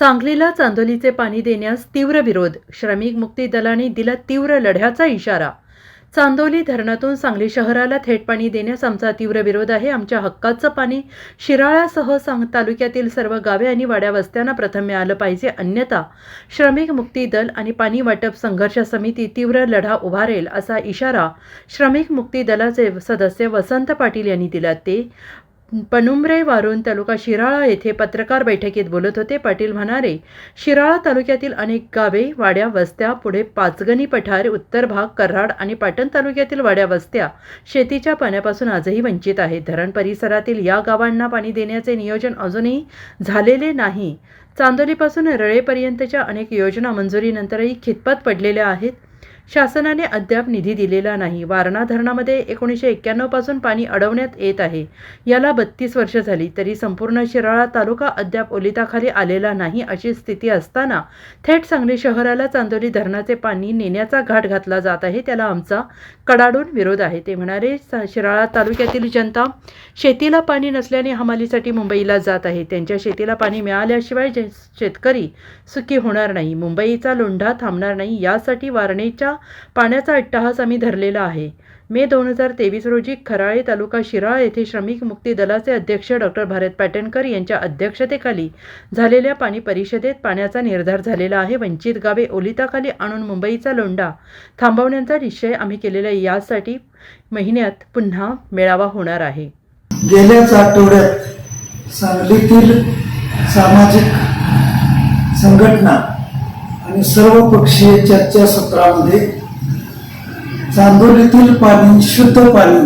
सांगलीला चांदोलीचे पाणी देण्यास तीव्र विरोध. श्रमिक मुक्ती दलाने दिला तीव्र लढ्याचा इशारा. चांदोली धरणातून सांगली शहराला थेट पाणी देण्यास आमचा तीव्र विरोध आहे. आमच्या हक्काचं पाणी शिराळ्यासह सांग तालुक्यातील सर्व गावे आणि वाड्या वस्त्यांना प्रथम मिळालं पाहिजे. अन्यथा श्रमिक मुक्ती दल आणि पाणी वाटप संघर्ष समिती तीव्र लढा उभारेल असा इशारा श्रमिक मुक्ती दलाचे सदस्य वसंत पाटील यांनी दिला. ते पनुमरे वारून तालुका शिराळा येथे पत्रकार बैठकीत बोलत होते. पाटील म्हणाले शिराळा तालुक्यातील अनेक गावे वाड्या वस्त्या पुढे पाचगणी पठार उत्तर भाग कराड आणि पाटण तालुक्यातील वाड्या वस्त्या शेतीच्या पाण्यापासून आजही वंचित आहेत. धरण परिसरातील या गावांना पाणी देण्याचे नियोजन अजूनही झालेले नाही. चांदोलीपासून रळेपर्यंतच्या अनेक योजना मंजुरीनंतरही खितपत पडलेल्या आहेत. शासनाने अद्याप निधी दिलेला नाही. वारणा धरणामध्ये एकोणीसशे एक्क्याण्णवपासून पाणी अडवण्यात येत आहे. याला बत्तीस वर्ष झाली तरी संपूर्ण शिराळा तालुका अद्याप ओलिताखाली आलेला नाही अशी स्थिती असताना थेट सांगली शहराला चांदोली धरणाचे पाणी नेण्याचा घाट घातला जात आहे. त्याला आमचा कडाडून विरोध आहे. ते म्हणाले शिराळा तालुक्यातील जनता शेतीला पाणी नसल्याने हमालीसाठी मुंबईला जात आहे. त्यांच्या शेतीला पाणी मिळाल्याशिवाय जे शेतकरी सुखी होणार नाही. मुंबईचा लोंढा थांबणार नाही. यासाठी वारणेच्या पाण्याचा अट्टहास आम्ही धरलेला आहे. मे दोन हजार तेवीस रोजी खराळे तालुका शिराळा येथे श्रमिक मुक्ती दलाचे अध्यक्ष डॉक्टर भारत पाटणकर यांच्या अध्यक्षतेखाली झालेल्या पाणी परिषदेत पाण्याचा निर्धार झालेला आहे. वंचित गावे ओलिताखाली आणून मुंबईचा लोंढा थांबवण्याचा निश्चय आम्ही केलेला आहे. यासाठी महिन्यात पुन्हा मेळावा होणार आहे. गेल्याच आठवड्यात सांगलीतील सामाजिक संघटना आणि सर्व पक्षीय चर्चासत्रामध्ये चांदोलीतील पाणी शुद्ध पाणी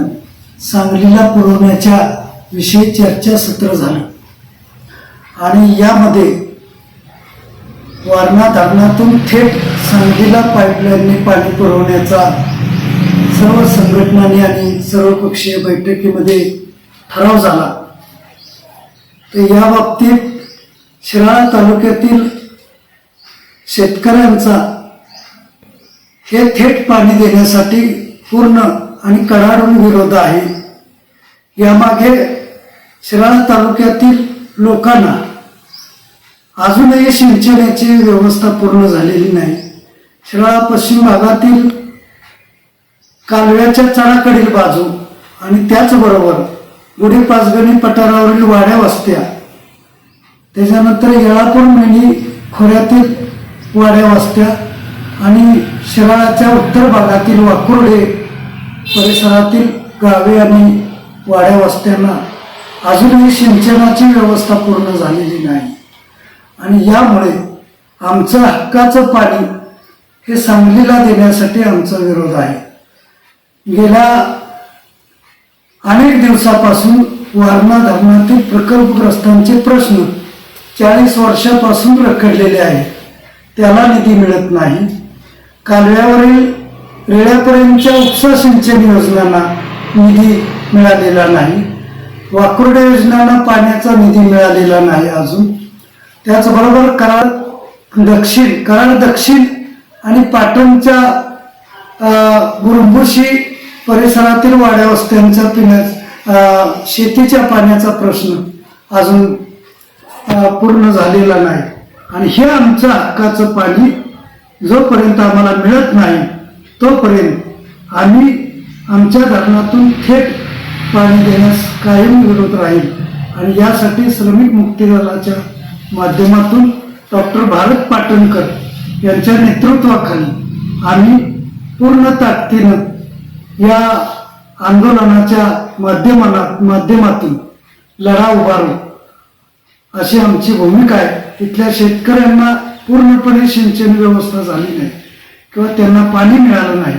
सांगलीला पुरवण्याच्या विषयी चर्चासत्र झालं. आणि यामध्ये वारणा धरणातून थेट सांगलीला पाईपलाईनने पाणी पुरवण्याचा सर्व संघटनांनी आणि सर्वपक्षीय बैठकीमध्ये ठराव झाला. तर या बाबतीत शिराळा तालुक्यातील शेतकऱ्यांचा हे थेट पाणी देण्यासाठी पूर्ण आणि कडाडून विरोध आहे. यामागे शिराळा तालुक्यातील लोकांना अजूनही सिंचनाची व्यवस्था पूर्ण झालेली नाही. शिराळा पश्चिम भागातील कालव्याच्या चढाकडील बाजू आणि त्याचबरोबर गुढी पाचगणी पठारावरील वाड्या वस्त्या. त्याच्यानंतर येळापूर मिनी खोऱ्यातील वाड्या वस्त्या आणि शिराळाच्या उत्तर भागातील वाकुर्डे परिसरातील गावे आणि वाड्या वस्त्यांना अजूनही सिंचनाची व्यवस्था पूर्ण झालेली नाही. आणि यामुळे आमचं हक्काचं पाणी हे सांगलीला देण्यासाठी आमचा विरोध आहे. गेल्या अनेक दिवसापासून वारणा धरणातील प्रकल्पग्रस्तांचे प्रश्न चाळीस वर्षापासून रखडलेले आहेत. त्याला निधी मिळत नाही. कालव्यावरील रेड्यापर्यंतच्या उपसा सिंचन योजनांना निधी मिळालेला नाही. वाकुर्डे योजनांना पाण्याचा निधी मिळालेला नाही अजून. त्याचबरोबर कराड दक्षिण कराड दक्षिण आणि पाटणच्या गुरुंबुशी परिसरातील वाड्यावस्त्यांचा वस्त्यांचा शेतीच्या पाण्याचा प्रश्न अजून पूर्ण झालेला नाही. आणि हे आमच्या हक्काचं पाणी जोपर्यंत आम्हाला मिळत नाही तोपर्यंत आम्ही आमच्या धरणातून थेट पाणी देण्यास कायम विरोध राहील. आणि यासाठी श्रमिक मुक्ती दलाच्या माध्यमातून डॉक्टर भारत पाटणकर यांच्या नेतृत्वाखाली आम्ही पूर्ण ताकदीनं या आंदोलनाच्या माध्यमाला माध्यमातून लढा उभारू. अशी आमची भूमिका आहे. इथल्या शेतकऱ्यांना पूर्णपणे सिंचन व्यवस्था झाली नाही किंवा त्यांना पाणी मिळालं नाही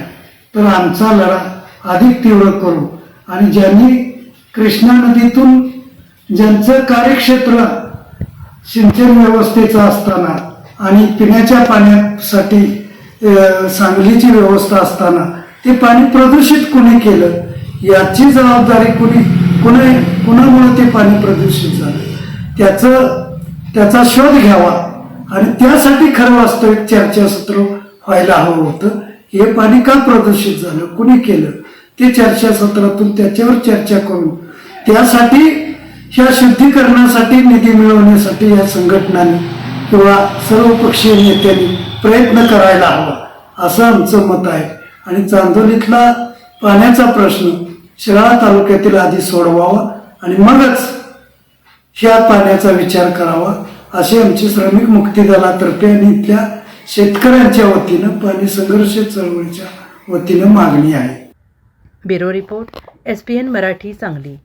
तर आमचा लढा अधिक तीव्र करू. आणि ज्यांनी कृष्णा नदीतून ज्यांचं कार्यक्षेत्र सिंचन व्यवस्थेचं असताना आणि पिण्याच्या पाण्यासाठी सांगलीची व्यवस्था असताना ते पाणी प्रदूषित कोणी केलं याची जबाबदारी कोणी कुणा कुणामुळे ते पाणी प्रदूषित झालं? त्याचं त्याचा शोध घ्यावा. आणि त्यासाठी खरं वास्तविक चर्चासत्र व्हायला हवं होतं. हे पाणी का प्रदूषित झालं कुणी केलं? ते चर्चासत्रातून त्याच्यावर चर्चा करू त्यासाठी ह्या शुद्धीकरणासाठी निधी मिळवण्यासाठी या संघटनांनी किंवा सर्वपक्षीय नेत्यांनी प्रयत्न करायला हवा असं आमचं मत आहे. आणि चांदोलीतला पाण्याचा प्रश्न शिराळा तालुक्यातील आधी सोडवावा आणि मगच ह्या पाण्याचा विचार करावा. अशी आमची श्रमिक मुक्ती दलातर्फे आणि इथल्या शेतकऱ्यांच्या वतीनं पाणी संघर्ष चळवळीच्या वतीनं मागणी आहे. Bureau report S P N Marathi Sangli.